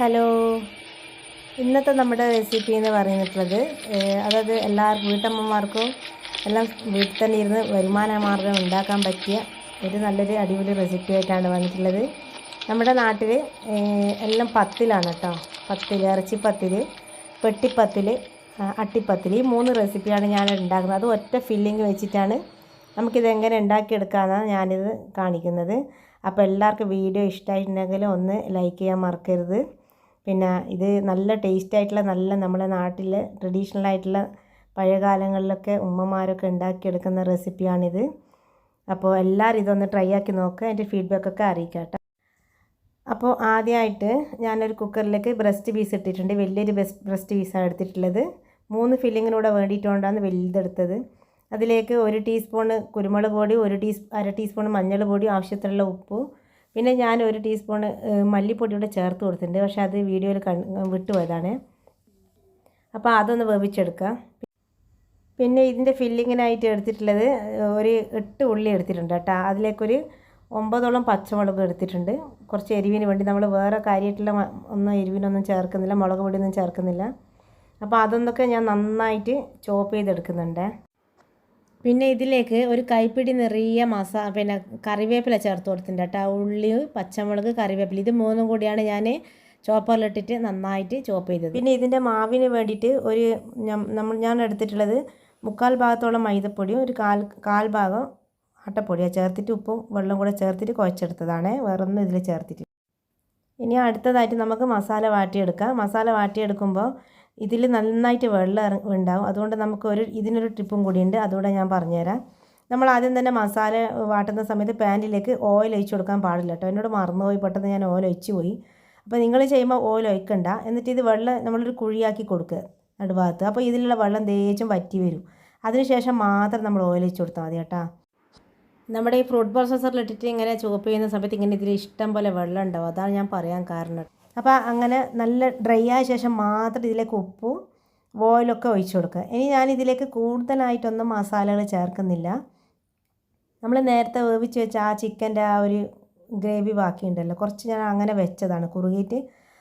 Hello. ഇന്നത്തെ നമ്മുടെ recipe എന്ന് പറയുന്നിട്ടുള്ളത് അതായത് എല്ലാവർക്കും വീട്ടമ്മമാർക്കും എല്ലാം വീട്ടിൽ തന്നെ ഇരുന്ന് വരുമാന മാർഗം ഉണ്ടാക്കാൻ പറ്റിയ ഒരു നല്ലൊരു അടിപൊളി റെസിപ്പി ആയിട്ടാണ് വന്നിട്ടുള്ളത്. നമ്മുടെ നാട്ടിൽ എല്ലാം പത്തിലാണ് കേട്ടോ. പത്തിൽ ഇറച്ചിപ്പത്തിൽ പെട്ടിപ്പത്തിൽ അട്ടിപ്പത്തിൽ ഈ മൂന്ന് റെസിപ്പിയാണ് ഞാൻ ഉണ്ടാക്കുന്നത്. അത് ഒറ്റ ഫില്ലിങ് വെച്ചിട്ടാണ് നമുക്കിത് എങ്ങനെ ഉണ്ടാക്കിയെടുക്കാമെന്നാണ് ഞാനിത് കാണിക്കുന്നത്. അപ്പോൾ എല്ലാവർക്കും വീഡിയോ ഇഷ്ടമായിട്ടുണ്ടെങ്കിൽ ഒന്ന് ലൈക്ക് ചെയ്യാൻ മറക്കരുത്. പിന്നെ ഇത് നല്ല ടേസ്റ്റ് ആയിട്ടുള്ള നല്ല നമ്മളെ നാട്ടിൽ ട്രഡീഷണൽ ആയിട്ടുള്ള പഴയ കാലങ്ങളിലൊക്കെ ഉമ്മമാരൊക്കെ ഉണ്ടാക്കിയെടുക്കുന്ന റെസിപ്പിയാണിത് അപ്പോൾ എല്ലാവരും ഇതൊന്ന് ട്രൈ ആക്കി നോക്കുക അതിന്റെ ഫീഡ്ബാക്കൊക്കെ അറിയിക്കാം അപ്പോൾ ആദ്യമായിട്ട് ഞാനൊരു കുക്കറിലേക്ക് ബ്രസ്റ്റ് പീസ് ഇട്ടിട്ടുണ്ട്. വലിയൊരു ബെസ്റ്റ് ബ്രസ്റ്റ് പീസാണ് എടുത്തിട്ടുള്ളത്. മൂന്ന് ഫില്ലിങ്ങിനൂടെ വേണ്ടിയിട്ടുകൊണ്ടാണ് വലുതെടുത്തത്. അതിലേക്ക് ഒരു ടീസ്പൂൺ കുരുമുളക് പൊടി ഒരു ടീസ് അര ടീസ്പൂൺ മഞ്ഞൾ പൊടി ആവശ്യത്തിനുള്ള ഉപ്പും പിന്നെ ഞാൻ ഒരു ടീസ്പൂൺ മല്ലിപ്പൊടി കൂടെ ചേർത്ത് കൊടുത്തിട്ടുണ്ട്. പക്ഷേ അത് വീഡിയോയിൽ വിട്ടുപോയതാണ് അപ്പോൾ അതൊന്ന് വേവിച്ചെടുക്കുക. പിന്നെ ഇതിന്റെ ഫില്ലിങ്ങിനായിട്ട് എടുത്തിട്ടുള്ളത് ഒരു എട്ട് ഉള്ളി എടുത്തിട്ടുണ്ട് കേട്ടോ. അതിലേക്കൊരു ഒമ്പതോളം പച്ചമുളക് എടുത്തിട്ടുണ്ട്. കുറച്ച് എരിവിന് വേണ്ടി. നമ്മൾ വേറെ കാര്യമായിട്ടുള്ള ഒന്നും എരിവിനൊന്നും ചേർക്കുന്നില്ല. മുളക് പൊടിയൊന്നും ചേർക്കുന്നില്ല. അപ്പോൾ അതൊന്നൊക്കെ ഞാൻ നന്നായിട്ട് ചോപ്പ് ചെയ്തെടുക്കുന്നുണ്ട്. പിന്നെ ഇതിലേക്ക് ഒരു കൈപ്പിടി നിറയെ മസാ പിന്നെ കറിവേപ്പില ചേർത്ത് കൊടുത്തിട്ടുണ്ട് കേട്ടോ. ഉള്ളി പച്ചമുളക് കറിവേപ്പില ഇത് മൂന്നും കൂടിയാണ് ഞാൻ ചോപ്പറിലിട്ടിട്ട് നന്നായിട്ട് ചോപ്പ് ചെയ്തത്. പിന്നെ ഇതിന്റെ മാവിന് വേണ്ടിയിട്ട് ഒരു നമ്മൾ ഞാൻ എടുത്തിട്ടുള്ളത് മുക്കാൽ ഭാഗത്തോളം മൈദപ്പൊടിയും ഒരു കാൽ കാൽ ഭാഗം ആട്ടപ്പൊടിയാണ് ചേർത്തിട്ട് ഉപ്പും വെള്ളം കൂടെ ചേർത്തിട്ട് കുഴച്ചെടുത്തതാണ്. വേറൊന്നും ഇതിൽ ചേർത്തിട്ട് ഇനി അടുത്തതായിട്ട് നമുക്ക് മസാല വാട്ടിയെടുക്കാം. മസാല വാട്ടിയെടുക്കുമ്പോൾ ഇതിൽ നന്നായിട്ട് വെള്ളം ഉണ്ടാവും. അതുകൊണ്ട് നമുക്ക് ഒരു ഇതിനൊരു ട്രിപ്പും കൂടിയുണ്ട്. അതുകൂടെ ഞാൻ പറഞ്ഞുതരാം. നമ്മൾ ആദ്യം തന്നെ മസാല വാട്ടുന്ന സമയത്ത് പാനിലേക്ക് ഓയിൽ ഒഴിച്ചു കൊടുക്കാൻ പാടില്ല കേട്ടോ. എന്നോട് മറന്നുപോയി. പെട്ടെന്ന് ഞാൻ ഓയിൽ ഒഴിച്ചു പോയി. അപ്പോൾ നിങ്ങൾ ചെയ്യുമ്പോൾ ഓയിൽ ഒഴിക്കണ്ട. എന്നിട്ട് ഇത് വെള്ളം നമ്മളൊരു കുഴിയാക്കി കൊടുക്കുക. നടുഭാഗത്ത്. അപ്പോൾ ഇതിലുള്ള വെള്ളം തേച്ചും വറ്റി വരും. അതിനുശേഷം മാത്രം നമ്മൾ ഓയിൽ ഒഴിച്ചു കൊടുത്താൽ മതി കേട്ടോ. നമ്മുടെ ഈ ഫ്രൂട്ട് പ്രോസസ്സറിൽ ഇട്ടിട്ട് ഇങ്ങനെ ചുവപ്പ് ചെയ്യുന്ന സമയത്ത് ഇങ്ങനെ ഇതിൽ ഇഷ്ടം പോലെ വെള്ളം ഉണ്ടാവും. അതാണ് ഞാൻ പറയാൻ കാരണം. അപ്പോൾ അങ്ങനെ നല്ല ഡ്രൈ ആയ ശേഷം മാത്രം ഇതിലേക്ക് ഉപ്പും ഓയിലൊക്കെ ഒഴിച്ചു കൊടുക്കുക. ഇനി ഞാൻ ഇതിലേക്ക് കൂടുതലായിട്ടൊന്നും മസാലകൾ ചേർക്കുന്നില്ല. നമ്മൾ നേരത്തെ വേവിച്ച് വെച്ച ആ ചിക്കന്റെ ആ ഒരു ഗ്രേവി ബാക്കിയുണ്ടല്ലോ കുറച്ച് ഞാൻ അങ്ങനെ വെച്ചതാണ് കുറുകിയിട്ട്.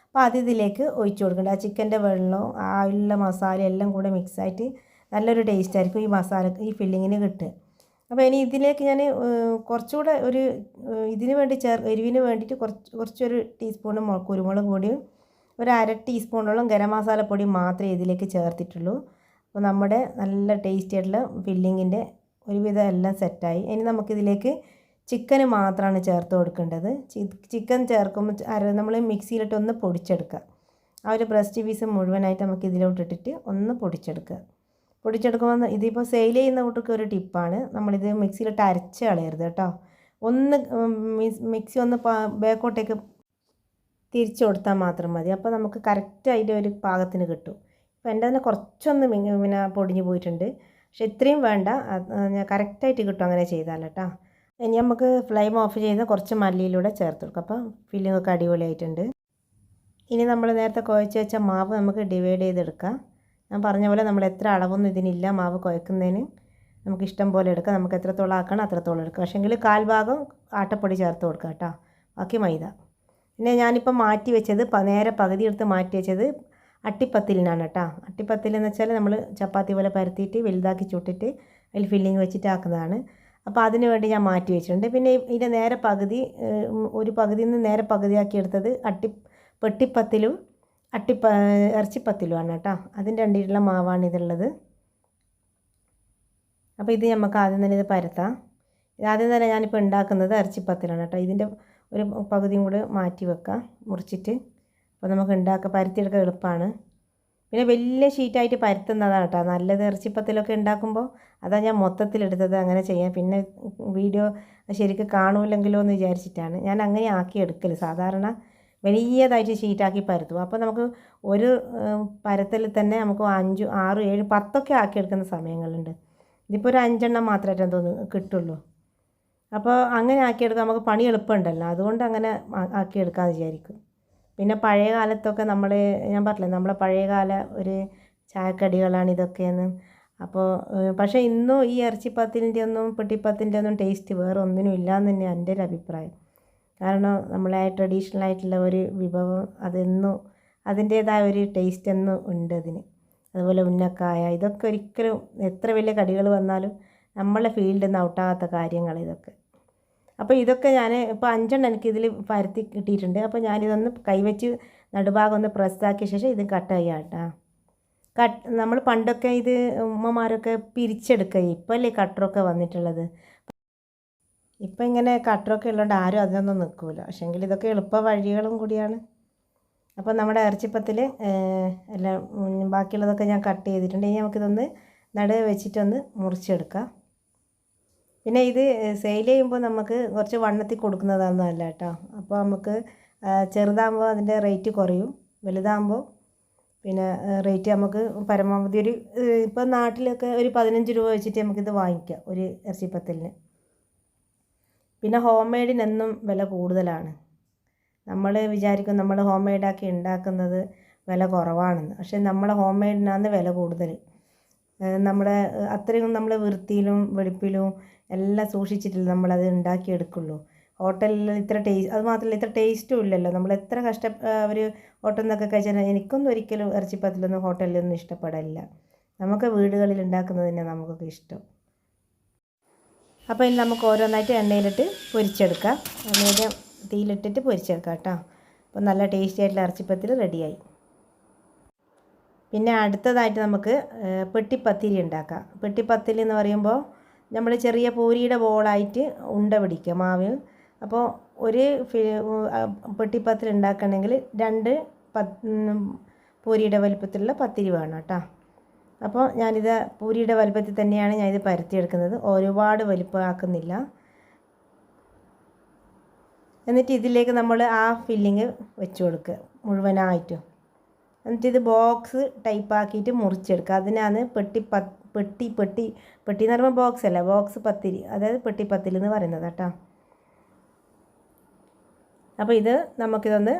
അപ്പോൾ അത് ഇതിലേക്ക് ഒഴിച്ചു കൊടുക്കേണ്ടത് ആ ചിക്കന്റെ വെള്ളവും ആ ഉള്ള മസാല എല്ലാം കൂടെ മിക്സായിട്ട് നല്ലൊരു ടേസ്റ്റ് ആയിരിക്കും ഈ മസാല ഈ ഫില്ലിങ്ങിന് കിട്ടുക. അപ്പോൾ ഇനി ഇതിലേക്ക് ഞാൻ കുറച്ചുകൂടെ ഒരു ഇതിന് വേണ്ടി ചേർ എരിവിന് വേണ്ടിയിട്ട് കുറച്ച് കുറച്ചൊരു ടീസ്പൂൺ മു- കുരുമുളക് പൊടിയും ഒരു അര ടീസ്പൂണോളം ഗരം മസാലപ്പൊടി പൊടി മാത്രമേ ഇതിലേക്ക് ചേർത്തിട്ടുള്ളൂ. അപ്പോൾ നമ്മുടെ നല്ല ടേസ്റ്റി ആയിട്ടുള്ള ഫില്ലിങ്ങിന്റെ ഒരുവിധം എല്ലാം സെറ്റായി. ഇനി നമുക്കിതിലേക്ക് ചിക്കന് മാത്രമാണ് ചേർത്ത് കൊടുക്കേണ്ടത്. ചിക്കൻ ചേർക്കുമ്പോൾ അര നമ്മൾ മിക്സിയിലിട്ട് ഒന്ന് പൊടിച്ചെടുക്കുക. ആ ഒരു ബ്രസ്റ്റ് പീസ് മുഴുവനായിട്ട് നമുക്ക് ഇതിലോട്ടിട്ടിട്ട് ഒന്ന് പൊടിച്ചെടുക്കുക. പൊടിച്ചെടുക്കുമ്പോൾ ഇതിപ്പോൾ സെയിൽ ചെയ്യുന്ന കുട്ടിക്ക് ഒരു ടിപ്പാണ് നമ്മളിത് മിക്സിയിലിട്ട് അരച്ച് കളയരുത് കേട്ടോ. ഒന്ന് മിക്സി ഒന്ന് ബേക്കോട്ടേക്ക് തിരിച്ചു കൊടുത്താൽ മാത്രം മതി. അപ്പോൾ നമുക്ക് കറക്റ്റ് അതിന്റെ ഒരു പാകത്തിന് കിട്ടും. അപ്പോൾ എന്റെ തന്നെ കുറച്ചൊന്ന് പിന്നെ പൊടിഞ്ഞു പോയിട്ടുണ്ട്. പക്ഷെ ഇത്രയും വേണ്ട. കറക്റ്റായിട്ട് കിട്ടും അങ്ങനെ ചെയ്താൽ കേട്ടോ. ഇനി നമുക്ക് ഫ്ലെയിം ഓഫ് ചെയ്ത് കുറച്ച് മല്ലിയിലൂടെ ചേർത്ത് കൊടുക്കും. അപ്പോൾ ഫില്ലിങ്ങൊക്കെ അടിപൊളിയായിട്ടുണ്ട്. ഇനി നമ്മൾ നേരത്തെ കുഴച്ച് വെച്ച മാവ് നമുക്ക് ഡിവൈഡ് ചെയ്തെടുക്കാം. ഞാൻ പറഞ്ഞ പോലെ നമ്മൾ എത്ര അളവൊന്നും ഇതിനില്ല മാവ് കുഴക്കുന്നതിന്. നമുക്ക് ഇഷ്ടം പോലെ എടുക്കാം. നമുക്ക് എത്രത്തോളം ആക്കണം അത്രത്തോളം എടുക്കാം. പക്ഷേങ്കിൽ എങ്കിൽ ഭാഗം ആട്ടപ്പൊടി ചേർത്ത് കൊടുക്കാം കേട്ടോ. ബാക്കി മൈദ. പിന്നെ ഞാനിപ്പോൾ മാറ്റി വെച്ചത് നേരെ പകുതി എടുത്ത് മാറ്റി വെച്ചത് അട്ടിപ്പത്തിലിനാണ് കേട്ടോ. അട്ടിപ്പത്തിൽ എന്ന് വെച്ചാൽ നമ്മൾ ചപ്പാത്തി പോലെ പരത്തിയിട്ട് വലുതാക്കി ചുട്ടിട്ട് അതിൽ ഫില്ലിങ് വെച്ചിട്ട് ആക്കുന്നതാണ്. അപ്പോൾ അതിന് വേണ്ടി ഞാൻ മാറ്റി വെച്ചിട്ടുണ്ട്. പിന്നെ ഇതിന്റെ നേരെ പകുതി ഒരു പകുതിയിൽ നിന്ന് നേരെ പകുതിയാക്കി എടുത്തത് അട്ടി പെട്ടിപ്പത്തിലും അട്ടിപ്പ ഇറച്ചിപ്പത്തിലുമാണ് കേട്ടോ. അതിന്റെ രണ്ടിട്ടുള്ള മാവാണ് ഇതുള്ളത്. അപ്പോൾ ഇത് നമുക്ക് ആദ്യം തന്നെ ഇത് പരത്താം. ആദ്യം തന്നെ ഞാനിപ്പോൾ ഉണ്ടാക്കുന്നത് ഇറച്ചിപ്പത്തിലാണ് കേട്ടോ. ഇതിന്റെ ഒരു പകുതിയും കൂടെ മാറ്റി വെക്കാം മുറിച്ചിട്ട്. അപ്പോൾ നമുക്ക് ഉണ്ടാക്കുക പരത്തിയെടുക്കാൻ എളുപ്പമാണ്. പിന്നെ വലിയ ഷീറ്റായിട്ട് പരത്തുന്നതാണ് കേട്ടോ. നല്ലത് ഇറച്ചിപ്പത്തിലൊക്കെ ഉണ്ടാക്കുമ്പോൾ അതാണ് ഞാൻ മൊത്തത്തിലെടുത്തത് അങ്ങനെ ചെയ്യാം. പിന്നെ വീഡിയോ ശരിക്കും കാണൂലെങ്കിലോ എന്ന് വിചാരിച്ചിട്ടാണ്. ഞാൻ അങ്ങനെ ആക്കി എടുക്കൽ സാധാരണ വലിയതായിട്ട് ഷീറ്റാക്കി പരത്തും. അപ്പോൾ നമുക്ക് ഒരു പരത്തിൽ തന്നെ നമുക്ക് അഞ്ച് ആറ് ഏഴ് പത്തൊക്കെ ആക്കിയെടുക്കുന്ന സമയങ്ങളുണ്ട്. ഇതിപ്പോൾ ഒരു അഞ്ചെണ്ണം മാത്രമായിട്ടാണ് തോന്നുന്നു കിട്ടുള്ളൂ. അപ്പോൾ അങ്ങനെ ആക്കിയെടുക്കാൻ നമുക്ക് പണി എളുപ്പമുണ്ടല്ലോ. അതുകൊണ്ട് അങ്ങനെ ആക്കിയെടുക്കാമെന്ന് വിചാരിക്കും. പിന്നെ പഴയ കാലത്തൊക്കെ നമ്മൾ ഞാൻ പറഞ്ഞില്ലേ നമ്മളെ പഴയകാല ഒരു ചായക്കടികളാണ് ഇതൊക്കെയെന്ന്. അപ്പോൾ പക്ഷേ ഇന്നും ഈ ഇറച്ചിപ്പത്തിന്റെ ഒന്നും പെട്ടിപ്പത്തിന്റെ ഒന്നും ടേസ്റ്റ് വേറെ ഒന്നിനും ഇല്ല എന്ന് തന്നെയാണ് എന്റെ ഒരു അഭിപ്രായം. കാരണം നമ്മളെ ട്രഡീഷണൽ ആയിട്ടുള്ള ഒരു വിഭവം അതെന്നും അതിന്റേതായ ഒരു ടേസ്റ്റ് എന്നും ഉണ്ട് അതിന്. അതുപോലെ ഉന്നക്കായ ഇതൊക്കെ ഒരിക്കലും എത്ര വലിയ കടികൾ വന്നാലും നമ്മളെ ഫീൽഡിൽ നിന്ന് ഔട്ടാകാത്ത കാര്യങ്ങൾ ഇതൊക്കെ. അപ്പോൾ ഇതൊക്കെ ഞാൻ ഇപ്പോൾ അഞ്ചെണ്ണം എനിക്ക് ഇതിൽ പരത്തി കിട്ടിയിട്ടുണ്ട്. അപ്പോൾ ഞാനിതൊന്ന് കൈവച്ച് നടുഭാഗം ഒന്ന് പ്രസ്സാക്കിയ ശേഷം ഇത് കട്ട് ചെയ്യാം കേട്ടോ കട്ട് നമ്മൾ പണ്ടൊക്കെ ഇത് ഉമ്മമാരൊക്കെ പിരിച്ചെടുക്കുക ഇപ്പോൾ അല്ലേ കട്ടറൊക്കെ വന്നിട്ടുള്ളത്. ഇപ്പം ഇങ്ങനെ കട്ടറൊക്കെ ഉള്ളതുകൊണ്ട് ആരും അതിനൊന്നും നിൽക്കില്ല പക്ഷേങ്കിൽ ഇതൊക്കെ എളുപ്പ വഴികളും കൂടിയാണ്. അപ്പോൾ നമ്മുടെ ഇറച്ചിപ്പത്തിൽ എല്ലാം ബാക്കിയുള്ളതൊക്കെ ഞാൻ കട്ട് ചെയ്തിട്ടുണ്ട്. ഇനി നമുക്കിതൊന്ന് നടുവ് വെച്ചിട്ടൊന്ന് മുറിച്ചെടുക്കാം. പിന്നെ ഇത് സെയിൽ ചെയ്യുമ്പോൾ നമുക്ക് കുറച്ച് വണ്ണത്തിൽ കൊടുക്കുന്നതൊന്നുമല്ല കേട്ടോ അപ്പോൾ നമുക്ക് ചെറുതാകുമ്പോൾ അതിന്റെ റേറ്റ് കുറയും. വലുതാകുമ്പോൾ പിന്നെ റേറ്റ് നമുക്ക് പരമാവധി ഒരു ഇപ്പം നാട്ടിലൊക്കെ ഒരു പതിനഞ്ച് രൂപ വെച്ചിട്ട് നമുക്കിത് വാങ്ങിക്കാം ഒരു ഇറച്ചിപ്പത്തലിന്. പിന്നെ ഹോം മെയ്ഡിനെന്നും വില കൂടുതലാണ്. നമ്മൾ വിചാരിക്കും നമ്മൾ ഹോം മെയ്ഡാക്കി ഉണ്ടാക്കുന്നത് വില കുറവാണെന്ന്. പക്ഷേ നമ്മളെ ഹോം മെയ്ഡിനാണ് വില കൂടുതൽ നമ്മുടെ അത്രയും നമ്മൾ വൃത്തിയിലും വെളുപ്പിലും എല്ലാം സൂക്ഷിച്ചിട്ടില്ല നമ്മളത് ഉണ്ടാക്കിയെടുക്കുള്ളൂ ഹോട്ടലിൽ ഇത്ര ടേസ്റ്റ് അത് മാത്രമല്ല ഇത്ര ടേസ്റ്റും ഇല്ലല്ലോ. നമ്മൾ എത്ര കഷ്ട അവർ ഹോട്ടൽ നിന്നൊക്കെ കഴിച്ചാൽ എനിക്കൊന്നും ഒരിക്കലും ഇറച്ചിപ്പത്തിലൊന്നും ഹോട്ടലിലൊന്നും ഇഷ്ടപ്പെടില്ല നമുക്ക് വീടുകളിൽ ഉണ്ടാക്കുന്നത് തന്നെ നമുക്കൊക്കെ ഇഷ്ടം. അപ്പോൾ ഇനി നമുക്ക് ഓരോന്നായിട്ട് എണ്ണയിലിട്ട് പൊരിച്ചെടുക്കാം. മീഡിയം തീയിലിട്ടിട്ട് പൊരിച്ചെടുക്കാം കേട്ടോ. അപ്പോൾ നല്ല ടേസ്റ്റി ആയിട്ടുള്ള ഇറച്ചിപ്പത്തിൽ റെഡിയായി പിന്നെ അടുത്തതായിട്ട് നമുക്ക് പെട്ടിപ്പത്തിരി ഉണ്ടാക്കാം. പെട്ടിപ്പത്തിരി എന്ന് പറയുമ്പോൾ നമ്മൾ ചെറിയ പൂരിയുടെ ബോളായിട്ട് ഉണ്ട പിടിക്കുക മാവ്. അപ്പോൾ ഒരു പെട്ടിപ്പത്തിരി ഉണ്ടാക്കണമെങ്കിൽ രണ്ട് പ പൂരിയുടെ വലിപ്പത്തിലുള്ള പത്തിരി വേണം കേട്ടോ. അപ്പോൾ ഞാനിത് പൂരിയുടെ വലുപ്പത്തിൽ തന്നെയാണ് ഞാനിത് പരത്തിയെടുക്കുന്നത്. ഒരുപാട് വലുപ്പമാക്കുന്നില്ല. എന്നിട്ട് ഇതിലേക്ക് നമ്മൾ ആ ഫില്ലിങ് വെച്ച് കൊടുക്കുക മുഴുവനായിട്ടും. എന്നിട്ട് ഇത് ബോക്സ് ടൈപ്പ് ആക്കിയിട്ട് മുറിച്ചെടുക്കുക. അതിനാണ് പെട്ടി പ പെട്ടി പെട്ടി പെട്ടി എന്ന് പറയുമ്പോൾ ബോക്സ് അല്ല ബോക്സ് പത്തിരി. അതായത് പെട്ടി പത്തിൽ എന്ന് പറയുന്നത് കേട്ടോ. അപ്പോൾ ഇത് നമുക്കിതൊന്ന്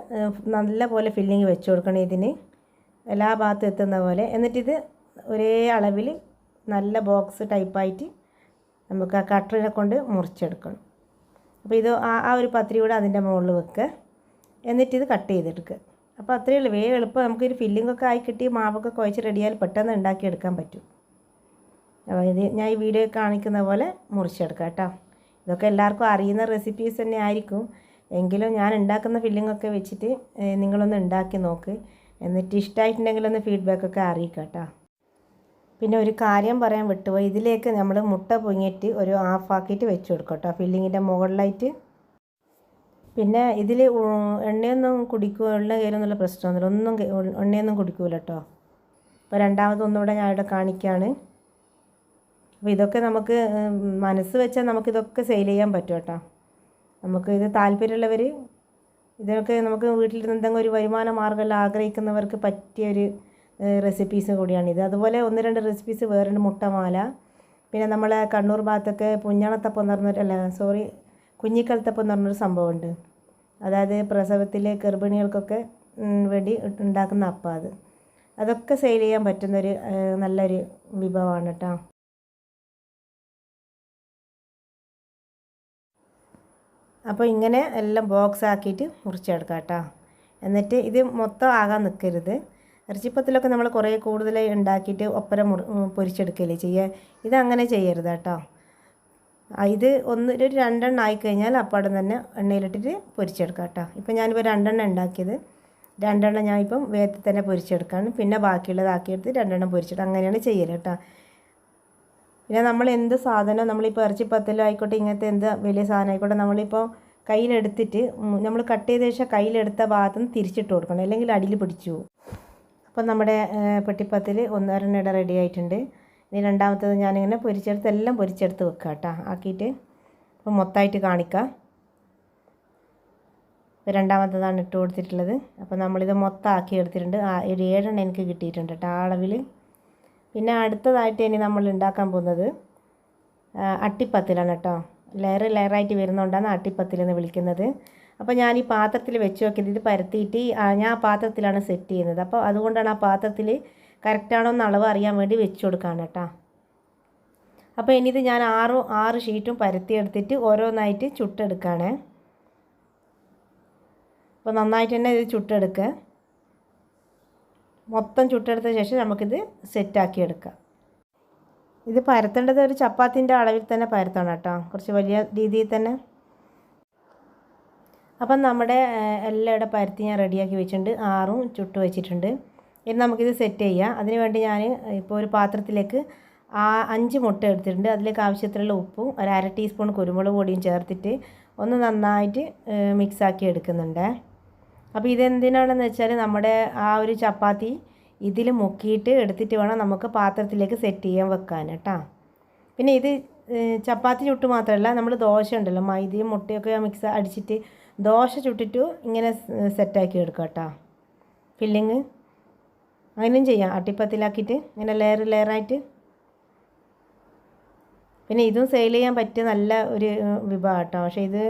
നല്ല പോലെ ഫില്ലിങ് വെച്ച് കൊടുക്കണം ഇതിന്. എല്ലാ ഭാഗത്തും എത്തുന്ന പോലെ. എന്നിട്ടിത് ഒരേ അളവിൽ നല്ല ബോക്സ് ടൈപ്പായിട്ട് നമുക്ക് ആ കട്ടറിനെ കൊണ്ട് മുറിച്ചെടുക്കണം. അപ്പോൾ ഇത് ആ ആ ഒരു പത്തിരി കൂടെ അതിന്റെ മുകളിൽ വെക്കുക ഇത് കട്ട് ചെയ്തെടുക്കുക അപ്പോൾ അത്രയേ ഉള്ളൂ. വേഗം എളുപ്പം നമുക്കൊരു ഫില്ലിങ്ങൊക്കെ ആയി കിട്ടി മാവൊക്കെ കുഴച്ച് റെഡിയായാൽ പെട്ടെന്ന് ഉണ്ടാക്കിയെടുക്കാൻ പറ്റും. അപ്പോൾ ഇത് ഞാൻ ഈ വീഡിയോ കാണിക്കുന്ന പോലെ മുറിച്ചെടുക്കാം കേട്ടോ. ഇതൊക്കെ എല്ലാവർക്കും അറിയുന്ന റെസിപ്പീസ് തന്നെ ആയിരിക്കും. എങ്കിലും ഞാൻ ഉണ്ടാക്കുന്ന ഫില്ലിങ്ങൊക്കെ വെച്ചിട്ട് നിങ്ങളൊന്ന് ഉണ്ടാക്കി നോക്ക്. എന്നിട്ട് ഇഷ്ടമായിട്ടുണ്ടെങ്കിൽ ഒന്ന് ഫീഡ്ബാക്കൊക്കെ അറിയിക്കാം കേട്ടോ. പിന്നെ ഒരു കാര്യം പറയാൻ വിട്ടുപോയി. ഇതിലേക്ക് നമ്മൾ മുട്ട പൊങ്ങിയിട്ട് ഒരു ഹാഫ് ആക്കിയിട്ട് വെച്ച് കൊടുക്കും കേട്ടോ ഫില്ലിങ്ങിന്റെ മുകളിലായിട്ട്. പിന്നെ ഇതിൽ എണ്ണയൊന്നും കുടിക്കുക എണ്ണ കയറുന്നുള്ള പ്രശ്നമൊന്നുമില്ല. ഒന്നും എണ്ണയൊന്നും കുടിക്കൂല കേട്ടോ അപ്പോൾ രണ്ടാമതൊന്നുകൂടെ ഞാൻ ഇവിടെ കാണിക്കുകയാണ് അപ്പോൾ ഇതൊക്കെ നമുക്ക് മനസ്സ് വെച്ചാൽ നമുക്കിതൊക്കെ സെയിൽ ചെയ്യാൻ പറ്റും കേട്ടോ നമുക്ക് ഇത് താല്പര്യമുള്ളവർ ഇതൊക്കെ നമുക്ക് വീട്ടിലിരുന്ന് എന്തെങ്കിലും ഒരു വരുമാന മാർഗമെല്ലാം ആഗ്രഹിക്കുന്നവർക്ക് പറ്റിയൊരു റെസിപ്പീസ് കൂടിയാണിത് അതുപോലെ ഒന്ന് രണ്ട് റെസിപ്പീസ് വേറുണ്ട് മുട്ടമാല. പിന്നെ നമ്മളെ കണ്ണൂർ ഭാഗത്തൊക്കെ പുഞ്ഞണത്തപ്പം എന്ന് പറഞ്ഞൊരു അല്ല സോറി കുഞ്ഞിക്കലത്തപ്പം എന്ന് പറഞ്ഞൊരു സംഭവമുണ്ട്. അതായത് പ്രസവത്തിലെ ഗർഭിണികൾക്കൊക്കെ വേണ്ടി ഉണ്ടാക്കുന്ന അപ്പം അത്. അതൊക്കെ സെയിൽ ചെയ്യാൻ പറ്റുന്നൊരു നല്ലൊരു വിഭവമാണ് കേട്ടോ അപ്പോൾ ഇങ്ങനെ എല്ലാം ബോക്സ് ആക്കിയിട്ട് മുറിച്ചെടുക്കാം കേട്ടോ എന്നിട്ട് ഇത് മൊത്തം ആകാൻ നിൽക്കരുത് ഇറച്ചിപ്പത്തിലൊക്കെ നമ്മൾ കുറേ കൂടുതൽ ഉണ്ടാക്കിയിട്ട് ഒപ്പരം മുറി പൊരിച്ചെടുക്കുകയല്ലേ ചെയ്യുക? ഇതങ്ങനെ ചെയ്യരുത് കേട്ടോ. ഇത് ഒന്ന് ഒരു രണ്ടെണ്ണം ആയിക്കഴിഞ്ഞാൽ അപ്പാടം തന്നെ എണ്ണയിലിട്ടിട്ട് പൊരിച്ചെടുക്കാം കേട്ടോ. ഇപ്പം ഞാനിപ്പോൾ രണ്ടെണ്ണം ഉണ്ടാക്കിയത്. രണ്ടെണ്ണം ഞാൻ ഇപ്പം വേഗത്തിൽ തന്നെ പൊരിച്ചെടുക്കാണ്. പിന്നെ ബാക്കിയുള്ളതാക്കിയെടുത്ത് രണ്ടെണ്ണം പൊരിച്ചിട്ട് അങ്ങനെയാണ് ചെയ്യൽ കേട്ടോ. പിന്നെ നമ്മൾ എന്ത് സാധനം നമ്മളിപ്പോൾ ഇറച്ചിപ്പത്തലോ ആയിക്കോട്ടെ ഇങ്ങനത്തെ എന്ത് വലിയ സാധനം ആയിക്കോട്ടെ നമ്മളിപ്പോൾ കയ്യിലെടുത്തിട്ട് നമ്മൾ കട്ട് ചെയ്ത ശേഷം കയ്യിലെടുത്ത ഭാഗത്തുനിന്ന് തിരിച്ചിട്ട് കൊടുക്കണം. അല്ലെങ്കിൽ അടിയിൽ പിടിച്ചു പോകും അപ്പം നമ്മുടെ പെട്ടിപ്പത്തിൽ ഒന്ന് രണ്ടിട റെഡി ആയിട്ടുണ്ട്. ഇനി രണ്ടാമത്തത് ഞാനിങ്ങനെ പൊരിച്ചെടുത്ത് എല്ലാം പൊരിച്ചെടുത്ത് വെക്കുക കേട്ടോ ആക്കിയിട്ട് ഇപ്പം മൊത്തമായിട്ട് കാണിക്കാം. ഇപ്പം രണ്ടാമത്തതാണ് ഇട്ട് കൊടുത്തിട്ടുള്ളത്. അപ്പോൾ നമ്മളിത് മൊത്തം ആക്കി എടുത്തിട്ടുണ്ട്. ഒരു ഏഴെണ്ണം എനിക്ക് കിട്ടിയിട്ടുണ്ട് കേട്ടോ ആ അളവിൽ പിന്നെ അടുത്തതായിട്ട് ഇനി നമ്മൾ ഉണ്ടാക്കാൻ പോകുന്നത് അട്ടിപ്പത്തിലാണ് കേട്ടോ ലെയർ ലെയറായിട്ട് വരുന്നതുകൊണ്ടാണ് അട്ടിപ്പത്തിൽ എന്ന് വിളിക്കുന്നത്. അപ്പോൾ ഞാൻ ഈ പാത്രത്തിൽ വെച്ച് നോക്കിയത് ഇത് പരത്തിയിട്ട് ഞാൻ ആ പാത്രത്തിലാണ് സെറ്റ് ചെയ്യുന്നത്. അപ്പോൾ അതുകൊണ്ടാണ് ആ പാത്രത്തിൽ കറക്റ്റാണോ എന്ന് അളവ് അറിയാൻ വേണ്ടി വെച്ച് കൊടുക്കുകയാണ് കേട്ടോ. അപ്പോൾ ഇനി ഇത് ഞാൻ ആറ് ആറ് ഷീറ്റും പരത്തി എടുത്തിട്ട് ഓരോന്നായിട്ട് ചുട്ടെടുക്കുകയാണ് അപ്പോൾ നന്നായിട്ട് തന്നെ ഇത് ചുട്ടെടുക്കുക മൊത്തം ചുട്ടെടുത്ത ശേഷം നമുക്കിത് സെറ്റാക്കി എടുക്കാം. ഇത് പരത്തേണ്ടത് ഒരു ചപ്പാത്തിന്റെ അളവിൽ തന്നെ പരത്തണം കേട്ടോ. കുറച്ച് വലിയ രീതിയിൽ തന്നെ. അപ്പം നമ്മുടെ എല്ലാവരുടെ പരത്തി ഞാൻ റെഡിയാക്കി വെച്ചിട്ടുണ്ട്. ആറും ചുട്ട് വെച്ചിട്ടുണ്ട്. ഇനി നമുക്കിത് സെറ്റ് ചെയ്യാം. അതിന് വേണ്ടി ഞാൻ ഇപ്പോൾ ഒരു പാത്രത്തിലേക്ക് ആ അഞ്ച് മുട്ട എടുത്തിട്ടുണ്ട്. അതിലേക്ക് ആവശ്യത്തിലുള്ള ഉപ്പും ഒരു അര ടീസ്പൂൺ കുരുമുളക് പൊടിയും ചേർത്തിട്ട് ഒന്ന് നന്നായിട്ട് മിക്സാക്കി എടുക്കുന്നുണ്ട്. അപ്പോൾ ഇതെന്തിനാണെന്ന് വെച്ചാൽ നമ്മുടെ ആ ഒരു ചപ്പാത്തി ഇതിൽ മുക്കിയിട്ട് എടുത്തിട്ട് വേണം നമുക്ക് പാത്രത്തിലേക്ക് സെറ്റ് ചെയ്യാൻ വെക്കാൻ കേട്ടോ. പിന്നെ ഇത് ചപ്പാത്തി ചുട്ട് മാത്രമല്ല നമ്മൾ ദോശ ഉണ്ടല്ലോ മൈദയും മുട്ടയൊക്കെ മിക്സ് അടിച്ചിട്ട് ദോശ ചുട്ടിട്ട് ഇങ്ങനെ സെറ്റാക്കി എടുക്കുക കേട്ടോ. ഫില്ലിങ് അങ്ങനെയും ചെയ്യാം. അട്ടിപ്പത്തിലാക്കിയിട്ട് ഇങ്ങനെ ലെയർ ലെയറായിട്ട് പിന്നെ ഇതും സെയിൽ ചെയ്യാൻ പറ്റിയ നല്ല ഒരു വിഭവം കേട്ടോ. പക്ഷേ ഇത്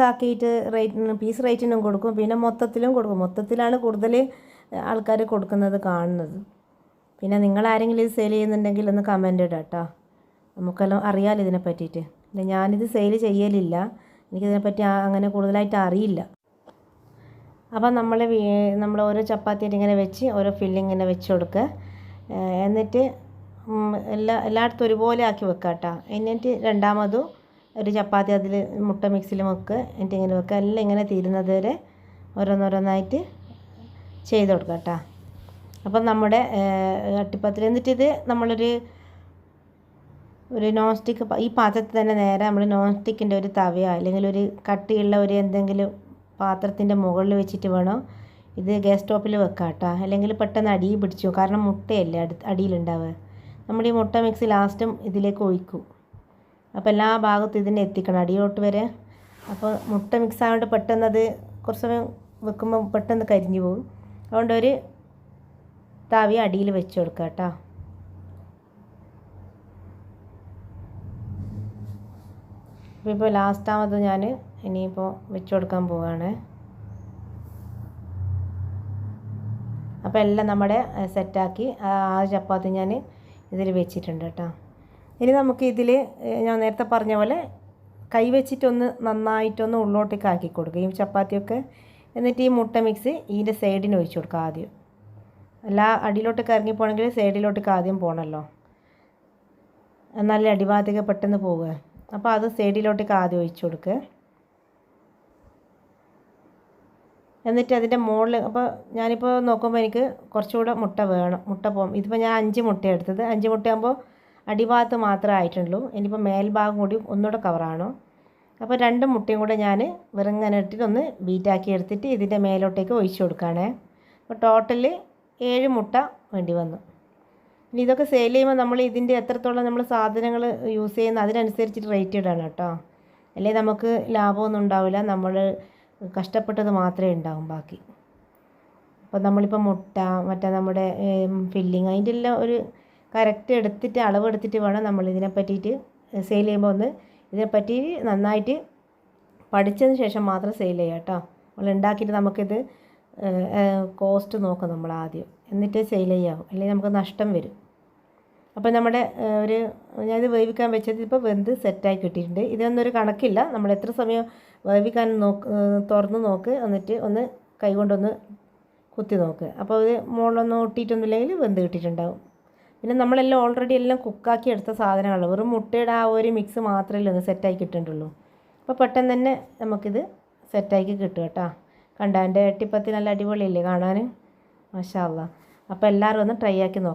ആക്കിയിട്ട് റേറ്റ് പീസ് റേറ്റിനും കൊടുക്കും. പിന്നെ മൊത്തത്തിലും കൊടുക്കും. മൊത്തത്തിലാണ് കൂടുതൽ ആൾക്കാർ കൊടുക്കുന്നത് കാണുന്നത്. പിന്നെ നിങ്ങൾ ആരെങ്കിലും ഇത് സെയിൽ ചെയ്യുന്നുണ്ടെങ്കിൽ ഒന്ന് കമന്റ് ഇടാം കേട്ടോ നമുക്കെല്ലാം അറിയാമല്ലോ ഇതിനെ പറ്റിയിട്ട് ഞാനിത് സെയിൽ ചെയ്യലില്ല. എനിക്കിതിനെപ്പറ്റി അങ്ങനെ കൂടുതലായിട്ട് അറിയില്ല. അപ്പം നമ്മൾ നമ്മൾ ഓരോ ചപ്പാത്തിയായിട്ട് ഇങ്ങനെ വെച്ച് ഓരോ ഫില്ലിങ് ഇങ്ങനെ വെച്ച് കൊടുക്കുക എന്നിട്ട് എല്ലാ എല്ലായിടത്തും ഒരുപോലെ ആക്കി വെക്കുക കേട്ടോ എന്നിട്ട് രണ്ടാമതും ഒരു ചപ്പാത്തി അതിൽ മുട്ട മിക്സിൽ വെക്കുക എന്നിട്ട് ഇങ്ങനെ വെക്കുക എല്ലാം ഇങ്ങനെ തീരുന്നത് വരെ ഓരോന്നോരോന്നായിട്ട് ചെയ്ത് കൊടുക്കുക കേട്ടോ അപ്പം നമ്മുടെ അട്ടിപ്പത്തിൽ എന്നിട്ടിത് നമ്മളൊരു ഒരു നോൺ സ്റ്റിക്ക് ഈ പാത്രത്തിൽ തന്നെ നേരെ നമ്മൾ നോൺ സ്റ്റിക്കിന്റെ ഒരു തവയോ അല്ലെങ്കിൽ ഒരു കട്ടിയുള്ള ഒരു എന്തെങ്കിലും പാത്രത്തിന്റെ മുകളിൽ വെച്ചിട്ട് വേണം ഇത് ഗ്യാസ് സ്റ്റോപ്പിൽ വെക്കാം കേട്ടോ അല്ലെങ്കിൽ പെട്ടെന്ന് അടി പിടിച്ചു കാരണം മുട്ടയല്ലേ അടുത്ത് അടിയിലുണ്ടാവുക. നമ്മൾ ഈ മുട്ട മിക്സ് ലാസ്റ്റും ഇതിലേക്ക് ഒഴിക്കും. അപ്പോൾ എല്ലാ ഭാഗത്തും ഇതിനെ എത്തിക്കണം അടിയോട്ട് വരെ. അപ്പോൾ മുട്ട മിക്സ് ആയതുകൊണ്ട് പെട്ടെന്ന് അത് കുറച്ച് സമയം വെക്കുമ്പോൾ പെട്ടെന്ന് കരിഞ്ഞു പോകും. അതുകൊണ്ട് ഒരു തവി അടിയിൽ വെച്ച് കൊടുക്കാം കേട്ടോ അപ്പോൾ ഇപ്പോൾ ലാസ്റ്റാമത് ഞാൻ ഇനിയിപ്പോൾ വെച്ച് കൊടുക്കാൻ പോവുകയാണ് അപ്പോൾ എല്ലാം നമ്മുടെ സെറ്റാക്കി ആ ചപ്പാത്തി ഞാൻ ഇതിൽ വെച്ചിട്ടുണ്ട് കേട്ടോ. ഇനി നമുക്ക് ഇതിൽ ഞാൻ നേരത്തെ പറഞ്ഞ പോലെ കൈ വെച്ചിട്ടൊന്ന് നന്നായിട്ടൊന്ന് ഉള്ളോട്ടേക്ക് ആക്കി കൊടുക്കുക. ഈ ചപ്പാത്തിയൊക്കെ എന്നിട്ട് ഈ മുട്ട മിക്സ് ഇതിന്റെ സൈഡിന് ഒഴിച്ച് കൊടുക്കുക ആദ്യം. അല്ല അടിയിലോട്ടേക്ക് ഇറങ്ങി പോകണമെങ്കിൽ സൈഡിലോട്ടേക്ക് ആദ്യം പോകണമല്ലോ എന്നാലേ അടിഭാഗത്തേക്ക് പെട്ടെന്ന് പോവുക. അപ്പോൾ അത് സൈഡിലോട്ടേക്ക് ആദ്യം ഒഴിച്ചു കൊടുക്കുക എന്നിട്ട് അതിന്റെ മുകളിൽ അപ്പോൾ ഞാനിപ്പോൾ നോക്കുമ്പോൾ എനിക്ക് കുറച്ചുകൂടെ മുട്ട വേണം മുട്ട പോകും ഇതിപ്പോൾ ഞാൻ അഞ്ച് മുട്ട എടുത്തത്. അഞ്ച് മുട്ടയാകുമ്പോൾ അടിഭാഗത്ത് മാത്രമേ ആയിട്ടുള്ളൂ. ഇനിയിപ്പോൾ മേൽഭാഗം കൂടി ഒന്നുകൂടെ കവറാണോ അപ്പോൾ രണ്ട് മുട്ടയും കൂടെ ഞാൻ വിറങ്ങനെ ഇട്ടിട്ട് ബീറ്റാക്കി എടുത്തിട്ട് ഇതിന്റെ മേലോട്ടേക്ക് ഒഴിച്ചു കൊടുക്കുകയാണേ അപ്പോൾ ടോട്ടൽ ഏഴ് മുട്ട വേണ്ടി വന്നു. ഇനി ഇതൊക്കെ സെയിൽ ചെയ്യുമ്പോൾ നമ്മൾ ഇതിന്റെ എത്രത്തോളം നമ്മൾ സാധനങ്ങൾ യൂസ് ചെയ്യുന്ന അതിനനുസരിച്ചിട്ട് റേറ്റ് ഇടണം കേട്ടോ. അല്ലേ? നമുക്ക് ലാഭമൊന്നും ഉണ്ടാവില്ല. നമ്മൾ കഷ്ടപ്പെട്ടത് മാത്രമേ ഉണ്ടാവും ബാക്കി. അപ്പോൾ നമ്മളിപ്പോൾ മുട്ട മറ്റേ നമ്മുടെ ഫില്ലിങ് അതിന്റെ എല്ലാം ഒരു കറക്റ്റ് എടുത്തിട്ട് അളവ് എടുത്തിട്ട് വേണം നമ്മൾ ഇതിനെ പറ്റിയിട്ട് സെയിൽ ചെയ്യുമ്പോൾ ഒന്ന് ഇതിനെപ്പറ്റി നന്നായിട്ട് പഠിച്ചതിന് ശേഷം മാത്രം സെയിൽ ചെയ്യാം കേട്ടോ. നമ്മൾ ഉണ്ടാക്കിയിട്ട് നമുക്കിത് കോസ്റ്റ് നോക്കാം നമ്മൾ ആദ്യം. എന്നിട്ട് സെയിൽ ചെയ്യാം അല്ലെങ്കിൽ നമുക്ക് നഷ്ടം വരും. അപ്പോൾ നമ്മുടെ ഒരു ഞാനിത് വേവിക്കാൻ വെച്ചത് ഇപ്പോൾ വെന്ത് സെറ്റായി കിട്ടിയിട്ടുണ്ട്. ഒരു കണക്കില്ല. നമ്മൾ എത്ര സമയം വേവിക്കാൻ നോക്ക് തുറന്ന് നോക്ക് എന്നിട്ട് ഒന്ന് കൈകൊണ്ടൊന്ന് കുത്തി നോക്ക്. അപ്പോൾ ഇത് മുകളിലൊന്നും ഒട്ടിയിട്ടൊന്നുമില്ലെങ്കിൽ വെന്ത് കിട്ടിയിട്ടുണ്ടാവും. പിന്നെ നമ്മളെല്ലാം ഓൾറെഡി എല്ലാം കുക്കാക്കി എടുത്ത സാധനങ്ങളാണ് വെറും മുട്ടയുടെ ആ ഒരു മിക്സ് മാത്രമല്ലേ ഒന്ന് സെറ്റായി കിട്ടുന്നുള്ളൂ അപ്പോൾ പെട്ടെന്ന് തന്നെ നമുക്കിത് സെറ്റാക്കി കിട്ടും കേട്ടോ. കണ്ടാന്റെ ഇട്ടിപ്പത്തി നല്ല അടിപൊളിയല്ലേ കാണാൻ? മാഷാ അള്ളാ. അപ്പോൾ എല്ലാവരും ഒന്ന് ട്രൈ ആക്കി നോക്കാം.